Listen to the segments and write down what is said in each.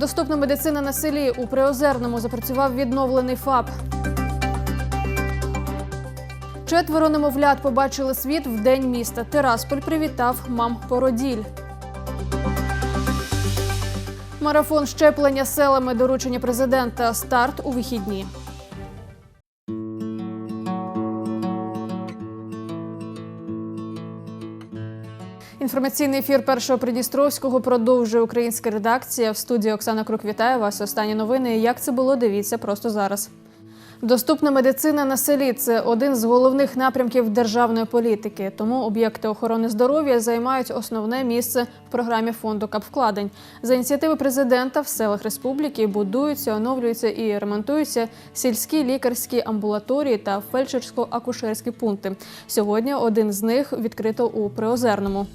Доступна медицина на селі у Приозерному запрацював відновлений ФАП. Четверо немовлят побачили світ в день міста. Тирасполь привітав мам породіль. Марафон щеплення селами доручення президента. Старт у вихідні. Інформаційний ефір першого Придністровського продовжує українська редакція. В студії Оксана Крук вітає вас. Останні новини. Як це було? Дивіться просто зараз. Доступна медицина на селі це один з головних напрямків державної політики. Тому об'єкти охорони здоров'я займають основне місце в програмі фонду капвкладень. За ініціативи президента в селах республіки будуються, оновлюються і ремонтуються сільські лікарські амбулаторії та фельдшерсько-акушерські пункти. Сьогодні один з них відкрито у Приозерному.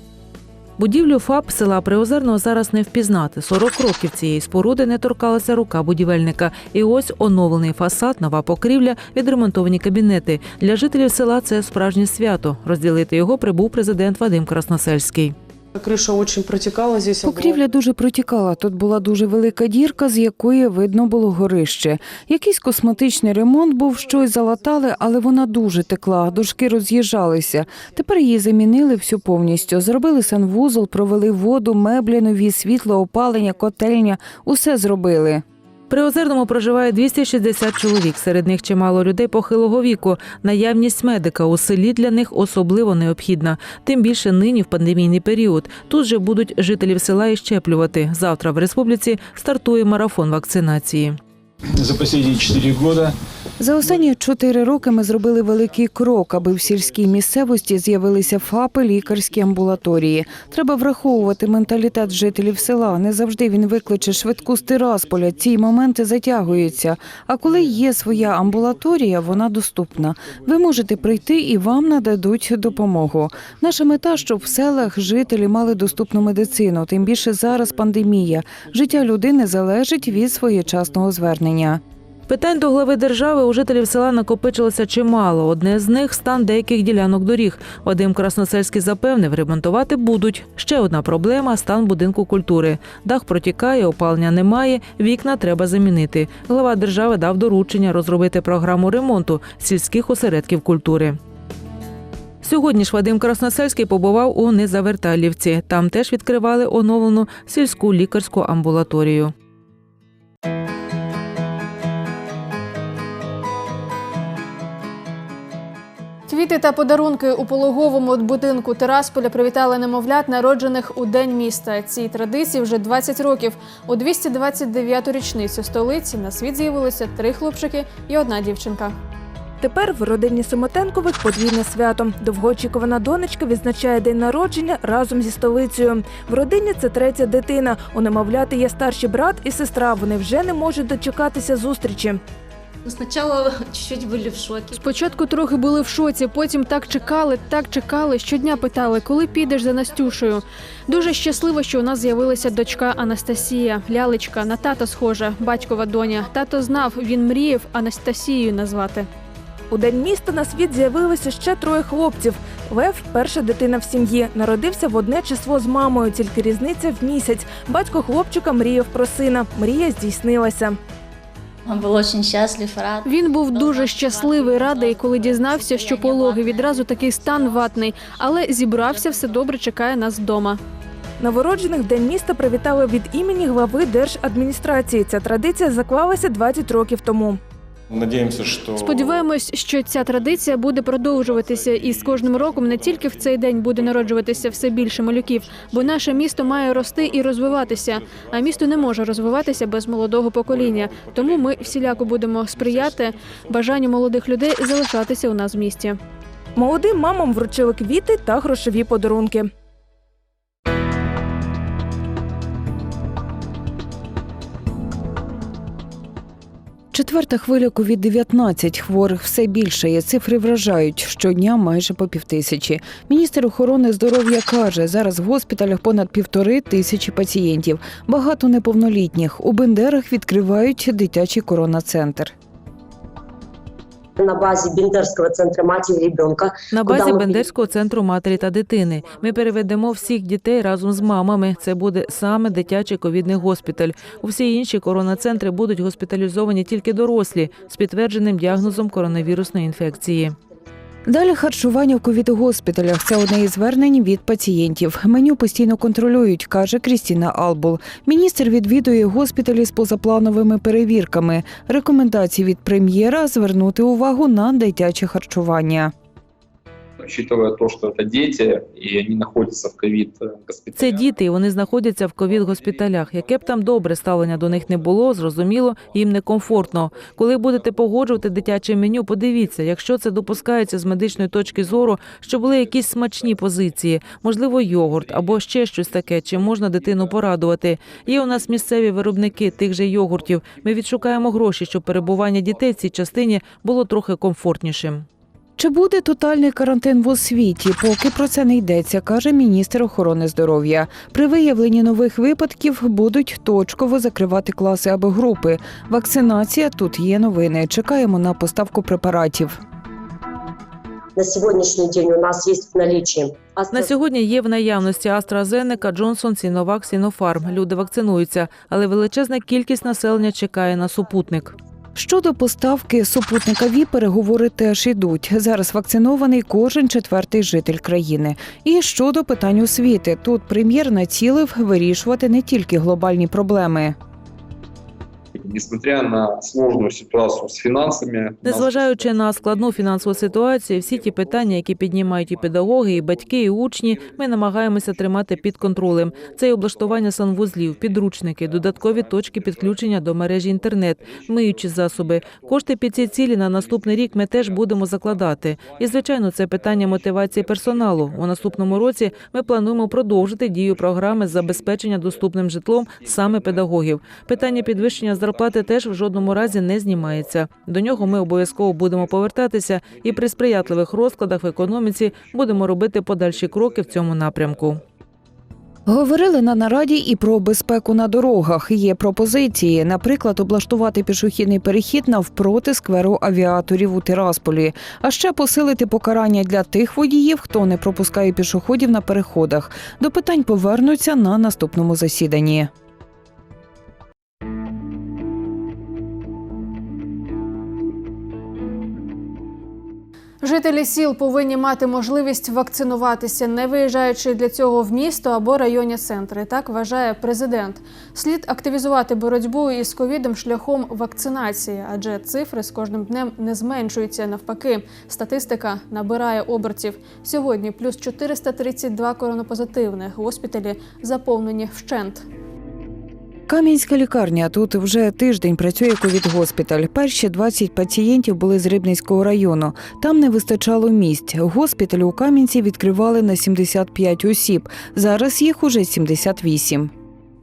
Будівлю ФАП села Приозерного зараз не впізнати. 40 років цієї споруди не торкалася рука будівельника. І ось оновлений фасад, нова покрівля, відремонтовані кабінети. Для жителів села це справжнє свято. Розділити його прибув президент Вадим Красносельський. Криша дуже протікала здесь. Покрівля дуже протікала. Тут була дуже велика дірка, з якої видно було горище. Якийсь косметичний ремонт був, щось залатали, але вона дуже текла. Дошки роз'їжджалися. Тепер її замінили всю повністю. Зробили санвузол, провели воду, меблі нові, світло, опалення, котельня. Усе зробили. При Озерному проживає 260 чоловік. Серед них чимало людей похилого віку. Наявність медика у селі для них особливо необхідна. Тим більше нині в пандемійний період. Тут же будуть жителів села і щеплювати. Завтра в республіці стартує марафон вакцинації. За последние 4 года За останні чотири роки ми зробили великий крок, аби в сільській місцевості з'явилися ФАПи, лікарські амбулаторії. Треба враховувати менталітет жителів села. Не завжди він викличе швидку з Тирасполя. Ці моменти затягуються. А коли є своя амбулаторія, вона доступна. Ви можете прийти і вам нададуть допомогу. Наша мета, щоб в селах жителі мали доступну медицину. Тим більше зараз пандемія. Життя людини залежить від своєчасного звернення. Питань до глави держави у жителів села накопичилося чимало. Одне з них стан деяких ділянок доріг. Вадим Красносельський запевнив, ремонтувати будуть. Ще одна проблема стан будинку культури. Дах протікає, опалення немає, вікна треба замінити. Глава держави дав доручення розробити програму ремонту сільських осередків культури. Сьогодні ж Вадим Красносельський побував у Незаверталівці. Там теж відкривали оновлену сільську лікарську амбулаторію. Квіти та подарунки у пологовому будинку Тирасполя привітали немовлят, народжених у день міста. Цій традиції вже 20 років. У 229-ту річницю столиці на світ з'явилося три хлопчики і одна дівчинка. Тепер в родині Симотенкових подвійне свято. Довгоочікувана донечка відзначає день народження разом зі столицею. В родині це третя дитина. У немовляти є старший брат і сестра. Вони вже не можуть дочекатися зустрічі. Ну, Сначала чуть-чуть были в шоке. Спочатку трохи були в шоці, потім так чекали, так чекали. Щодня питали, коли підеш за Настюшею. Дуже щасливо, що у нас з'явилася дочка Анастасія, лялечка, на тата схожа, батькова доня. Тато знав, він мріяв Анастасією назвати. У день міста на світ з'явилося ще троє хлопців. Лев перша дитина в сім'ї. Народився в одне число з мамою, тільки різниця в місяць. Батько хлопчика мріяв про сина. Мрія здійснилася. Он был очень счастлив, рад. Він був дуже щасливий, радий, коли дізнався, що пологи відразу такий стан ватний, але зібрався, все добре чекає нас вдома. Новороджених День міста привітали від імені глави держадміністрації. Ця традиція заклалася 20 років тому. Надеемся, что... Сподіваємось, що ця традиція буде продовжуватися, і з кожним роком не тільки в цей день буде народжуватися все більше малюків, бо наше місто має рости і розвиватися. А місто не може розвиватися без молодого покоління. Тому ми всіляко будемо сприяти бажанню молодих людей залишатися у нас в місті. Молодим мамам вручили квіти та грошові подарунки. Четверта хвиля COVID-19. Хворих все більше. є. Цифри вражають. Щодня майже по півтисячі. Міністр охорони здоров'я каже, зараз в госпіталях понад півтори тисячі пацієнтів. Багато неповнолітніх. У Бендерах відкривають дитячий коронацентр. На базі Бендерського центра матери и ребенка. На базі ми Бендерського центру матері та дитини ми переведемо всіх дітей разом з мамами. Це буде саме дитячий ковідний госпіталь. Усі інші коронацентри будуть госпіталізовані тільки дорослі з підтвердженим діагнозом коронавірусної інфекції. Далі харчування в ковід-госпіталях – це одне із звернень від пацієнтів. Меню постійно контролюють, каже Крістіна Албул. Міністр відвідує госпіталі з позаплановими перевірками. Рекомендації від прем'єра – звернути увагу на дитяче харчування. Учитывая то, что это дети, и они находятся в ковид госпитале. Це діти, і вони знаходяться в ковід-госпіталях. Яке б там добре ставлення до них не було, зрозуміло, їм некомфортно. Коли будете погоджувати дитяче меню, подивіться, якщо це допускається з медичної точки зору, що були якісь смачні позиції, можливо, йогурт або ще щось таке, чим можна дитину порадувати. Є у нас місцеві виробники тих же йогуртів. Ми відшукаємо гроші, щоб перебування дітей в цій частині було трохи комфортнішим. Чи буде тотальний карантин в освіті? Поки про це не йдеться, каже міністр охорони здоров'я. При виявленні нових випадків будуть точково закривати класи або групи. Вакцинація тут є новини. Чекаємо на поставку препаратів. На сегодняшний день у нас есть в наличии На сьогодні є в наявності AstraZeneca, Johnson, Sinovac, Sinopharm. Люди вакцинуються, але величезна кількість населення чекає на супутник. Щодо поставки супутника ВІ, переговори теж ідуть. Зараз вакцинований кожен четвертий житель країни. І щодо питань освіти, тут прем'єр націлив вирішувати не тільки глобальні проблеми. Несмотря на сложную ситуацию с финансами, у нас Незважаючи на складну фінансову ситуацію, всі ті питання, які піднімають і педагоги, і батьки, і учні, ми намагаємося тримати під контролем. Це і облаштування санвузлів, підручники, додаткові точки підключення до мережі інтернет, миючі засоби. Кошти під ці цілі на наступний рік ми теж будемо закладати. І звичайно, це питання мотивації персоналу. У наступному році ми плануємо продовжити дію програми з забезпечення доступним житлом саме педагогів. Питання підвищення зарплати теж в жодному разі не знімається. До нього ми обов'язково будемо повертатися і при сприятливих розкладах в економіці будемо робити подальші кроки в цьому напрямку. Говорили на нараді і про безпеку на дорогах. Є пропозиції, наприклад, облаштувати пішохідний перехід навпроти скверу авіаторів у Тирасполі, а ще посилити покарання для тих водіїв, хто не пропускає пішоходів на переходах. До питань повернуться на наступному засіданні. Жителі сіл повинні мати можливість вакцинуватися, не виїжджаючи для цього в місто або районні центри. Так вважає президент. Слід активізувати боротьбу із ковідом шляхом вакцинації, адже цифри з кожним днем не зменшуються. Навпаки, статистика набирає обертів. Сьогодні плюс 432 коронапозитивних. Госпіталі заповнені вщент. Кам'янська лікарня. Тут вже тиждень працює ковід-госпіталь. Перші 20 пацієнтів були з Рибницького району. Там не вистачало місць. Госпіталь у Кам'янці відкривали на 75 осіб. Зараз їх уже 78.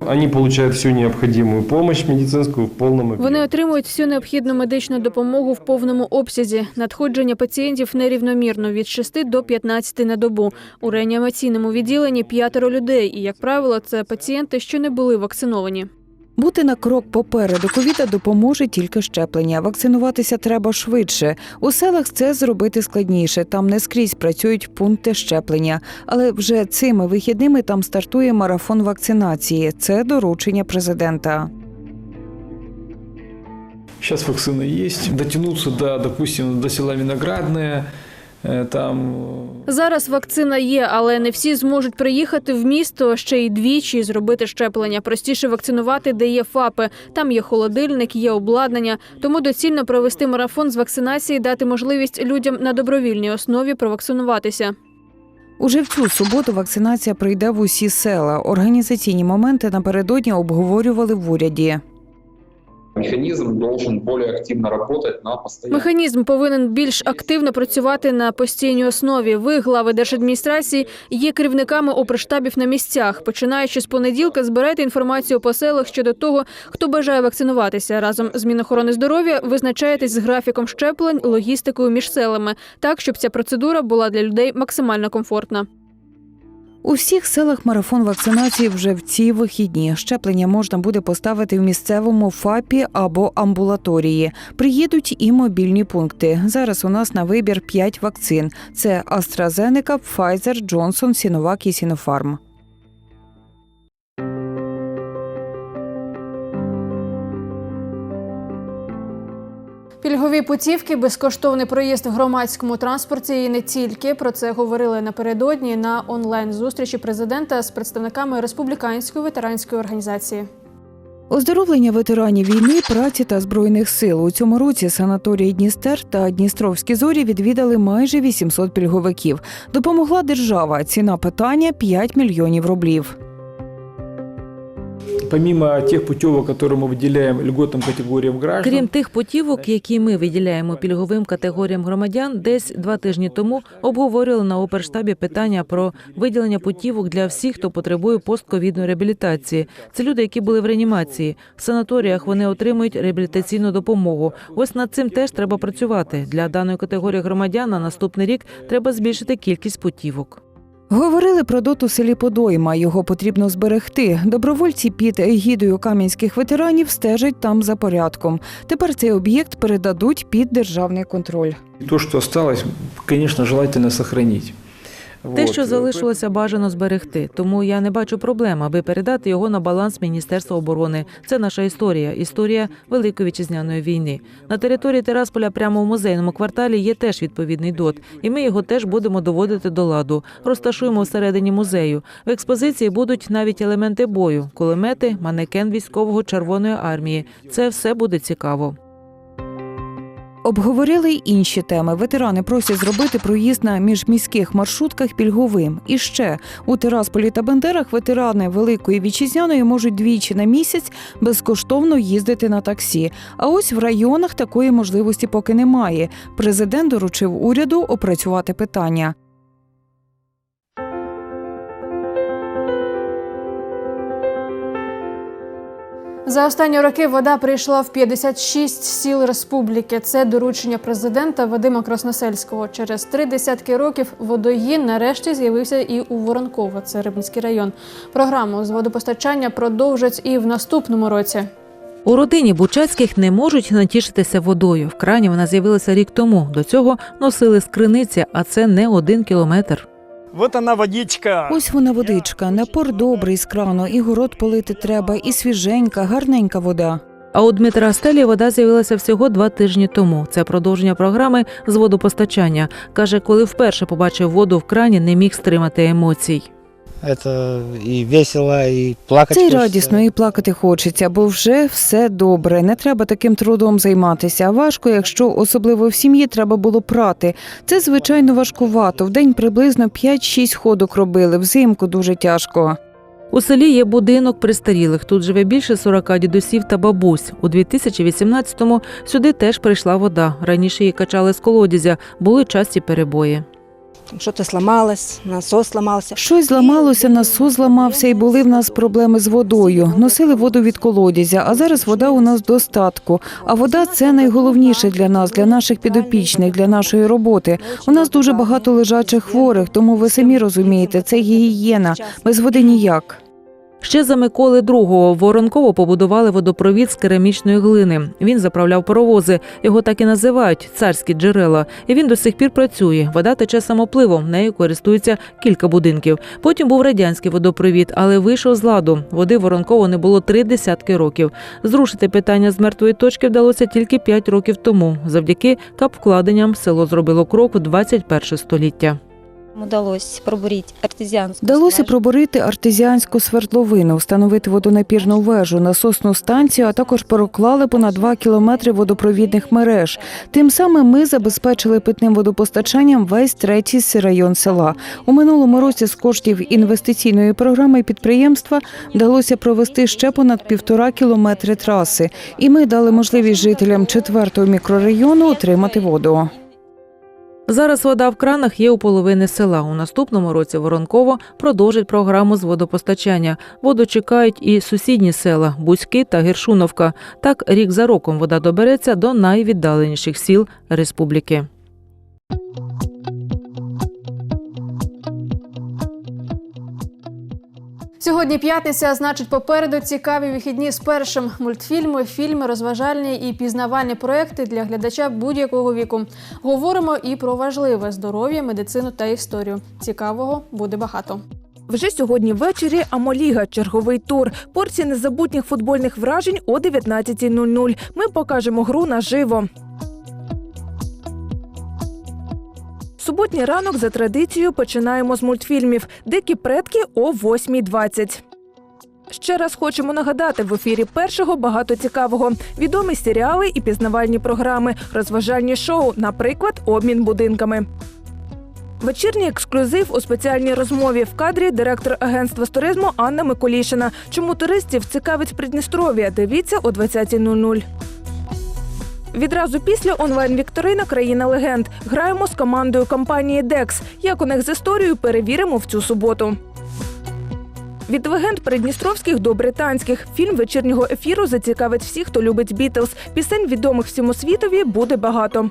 Они получают всю необходимую помощь медицинскую в объеме. Вони отримують всю необхідну медичну допомогу в повному обсязі. Надходження пацієнтів нерівномірно від 6 до 15 на добу. У реанімаційному відділенні п'ятеро людей, і як правило, це пацієнти, що не були вакциновані. Бути на крок попереду ковіда допоможе тільки щеплення. Вакцинуватися треба швидше. У селах це зробити складніше. Там не скрізь працюють пункти щеплення. Але вже цими вихідними там стартує марафон вакцинації. Це доручення президента. Сейчас вакцины есть. Дотянуться до, допустим, до села Виноградное, там э, Зараз вакцина є, але не всі зможуть приїхати в місто ще й двічі і зробити щеплення. Простіше вакцинувати, де є ФАПи. Там є холодильник, є обладнання. Тому доцільно провести марафон з вакцинації, дати можливість людям на добровільній основі провакцинуватися. Уже в цю суботу вакцинація пройде в усі села. Організаційні моменти напередодні обговорювали в уряді. Механизм должен более активно работать на постоянном Механізм повинен більш активно працювати на постійній основі. Ви, глави держадміністрації, є керівниками оприштабів на місцях. Починаючи з понеділка, збирайте інформацію по селах щодо того, хто бажає вакцинуватися. Разом з Мінохорони здоров'я визначаєтесь з графіком щеплень, логістикою між селами, так щоб ця процедура була для людей максимально комфортна. У всіх селах марафон вакцинації вже в ці вихідні. Щеплення можна буде поставити в місцевому ФАПі або амбулаторії. Приїдуть і мобільні пункти. Зараз у нас на вибір 5 вакцин: це AstraZeneca, Pfizer, Johnson, Sinovac і Sinopharm. Пільгові путівки, безкоштовний проїзд в громадському транспорті і не тільки. Про це говорили напередодні на онлайн-зустрічі президента з представниками республіканської ветеранської організації. Оздоровлення ветеранів війни, праці та збройних сил у цьому році санаторії Дністер та Дністровські зорі відвідали майже 800 пільговиків. Допомогла держава. Ціна питання 5 мільйонів рублів Помимо тех путевок, которые мы выделяем льготным категориям граждан, Крім тих путівок, які ми виділяємо пільговим категоріям громадян, десь два тижні тому обговорювали на оперштабі питання про виділення путівок для всіх, хто потребує постковідної реабілітації. Це люди, які були в реанімації. В санаторіях вони отримують реабілітаційну допомогу. Ось над цим теж треба працювати. Для даної категорії громадян на наступний рік треба збільшити кількість путівок. Говорили про доту селі Подойма. Його потрібно зберегти. Добровольці під егідою кам'янських ветеранів стежать там за порядком. Тепер цей об'єкт передадуть під державний контроль. то, що залишилось, звісно, желательно сохранить. Те, що залишилося, бажано зберегти. Тому я не бачу проблем, аби передати його на баланс Міністерства оборони. Це наша історія, історія Великої вітчизняної війни. На території Терасполя, прямо в музейному кварталі, є теж відповідний дот, і ми його теж будемо доводити до ладу. Розташуємо всередині музею. В експозиції будуть навіть елементи бою: кулемети, манекен військового Червоної армії. Це все буде цікаво. Обговорили й інші теми. Ветерани просять зробити проїзд на міжміських маршрутках пільговим. І ще у Тирасполі та Бендерах ветерани Великої вітчизняної можуть двічі на місяць безкоштовно їздити на таксі. А ось в районах такої можливості поки немає. Президент доручив уряду опрацювати питання. За останні роки вода прийшла в 56 сіл республіки. Це доручення президента Вадима Красносельського. Через три десятки років водогін нарешті з'явився і у Воронково, це Рибницький район. Програму з водопостачання продовжать і в наступному році. У родині Бучацьких не можуть натішитися водою. В крані вона з'явилася рік тому. До цього носили з криниці, а це не один кілометр. Вот она водичка. Ось вона водичка, напор добрий з крану, і город полити треба, і свіженька, гарненька вода. А у Дмитра Стелі вода з'явилася всього два тижні тому. Це продовження програми з водопостачання. Каже, коли вперше побачив воду в крані, не міг стримати емоцій. Это и весело, и плакать Це й радісно, і плакати хочеться, бо вже все добре. Не треба таким трудом займатися. Важко, якщо особливо в сім'ї треба було прати. Це звичайно важкувато. В день приблизно 5-6 ходок робили. Взимку дуже тяжко. У селі є будинок престарілих. Тут живе більше 40 дідусів та бабусь. У 2018-му сюди теж прийшла вода. Раніше її качали з колодязя, були часті перебої. Что-то сломалось, насос сломался. Щось зламалося, насос зламався, і були в нас проблеми з водою. Носили воду від колодязя, а зараз вода у нас достатку. А вода це найголовніше для нас, для наших підопічних, для нашої роботи. У нас дуже багато лежачих хворих, тому ви самі розумієте, це гігієна. Без води ніяк. Ще за Миколи II Воронково побудували водопровід з керамічної глини. Він заправляв паровози. Його так і називають царські джерела. І він до сих пір працює. Вода тече самопливом. Нею користуються кілька будинків. Потім був радянський водопровід, але вийшов з ладу. Води Воронково не було три десятки років. Зрушити питання з мертвої точки вдалося тільки п'ять років тому. Завдяки капвкладенням село зробило крок в 21 століття. Удалось пробурить артезианскую Вдалося пробурити артезіанську свердловину, встановити водонапірну вежу, насосну станцію, а також проклали понад 2 кілометри водопровідних мереж. Тим самим ми забезпечили питним водопостачанням весь третій район села. У минулому році з коштів інвестиційної програми підприємства вдалося провести ще понад півтора кілометри траси, і ми дали можливість жителям четвертого мікрорайону отримати воду. Зараз вода в кранах є у половини села. У наступному році Воронково продовжить програму з водопостачання. Воду чекають і сусідні села Бузьки та Гершуновка. Так рік за роком вода добереться до найвіддаленіших сіл республіки. Сьогодні п'ятниця, значить, попереду цікаві вихідні з першим мультфільми, фільми, розважальні і пізнавальні проекти для глядача будь-якого віку. Говоримо і про важливе здоров'я, медицину та історію. Цікавого буде багато. Вже сьогодні ввечері Амоліга, черговий тур. Порції незабутніх футбольних вражень о 19.00. Ми покажемо гру наживо. Суботній ранок за традицією починаємо з мультфільмів Дикі предки о 8.20. Ще раз хочемо нагадати в ефірі першого багато цікавого: відомі серіали і пізнавальні програми, розважальні шоу, наприклад, обмін будинками. Вечірній ексклюзив у спеціальній розмові в кадрі директор агентства з туризму Анна Миколішина. Чому туристів цікавить Придністров'я? Дивіться о 20.00. Відразу після онлайн-вікторина Країна легенд. Граємо з командою компанії Dex. Як у них з історією перевіримо в цю суботу. Від легенд придністровських до британських фільм вечірнього ефіру зацікавить всіх, хто любить Бітлз. Пісень відомих всьому світові буде багато.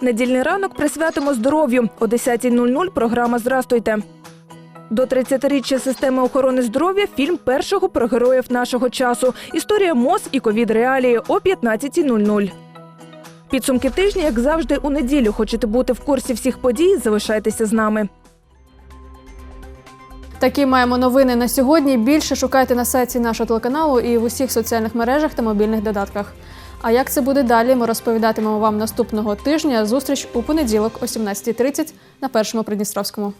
Недільний ранок присвятимо здоров'ю. О 10.00 програма Здрастуйте. До 30-річчя системи охорони здоров'я фільм першого про героїв нашого часу. Історія МОЗ і ковід реалії о 15.00. Підсумки тижня, як завжди, у неділю. Хочете бути в курсі всіх подій? Залишайтеся з нами. Такі маємо новини на сьогодні. Більше шукайте на сайті нашого телеканалу і в усіх соціальних мережах та мобільних додатках. А як це буде далі? Ми розповідатимемо вам наступного тижня. Зустріч у понеділок о 17.30 на першому Придністровському.